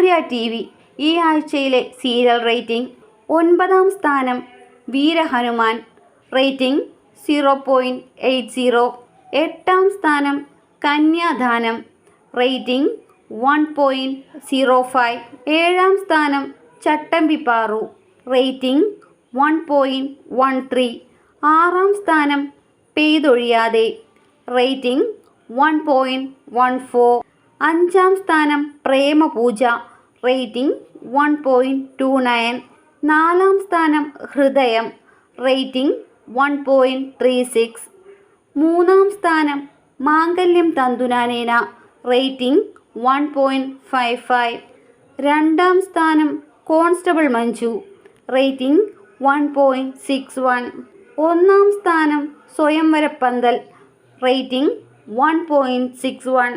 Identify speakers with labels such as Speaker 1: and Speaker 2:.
Speaker 1: സൂര്യ T V ഈ ആഴ്ചയിലെ serial rating ഒൻപതാം സ്ഥാനം Veera Hanuman. Rating zero point eight zero. എട്ടാം സ്ഥാനം Kanyadanam. Rating one point zero five. ഏഴാം സ്ഥാനം Chattambipparu rating one point one three. ആറാം സ്ഥാനം Peythozhiyathe rating one point one four. അഞ്ചാം സ്ഥാനം Premapooja rating one point two nine. നാലാം സ്ഥാനം Hridayam rating one point three six. മൂന്നാം സ്ഥാനം Mangalyam Thanthunanena rating one point five five. രണ്ടാം സ്ഥാനം constable Manju rating one point six one. ഒന്നാം സ്ഥാനം Swayamvarapanthal rating one point six one.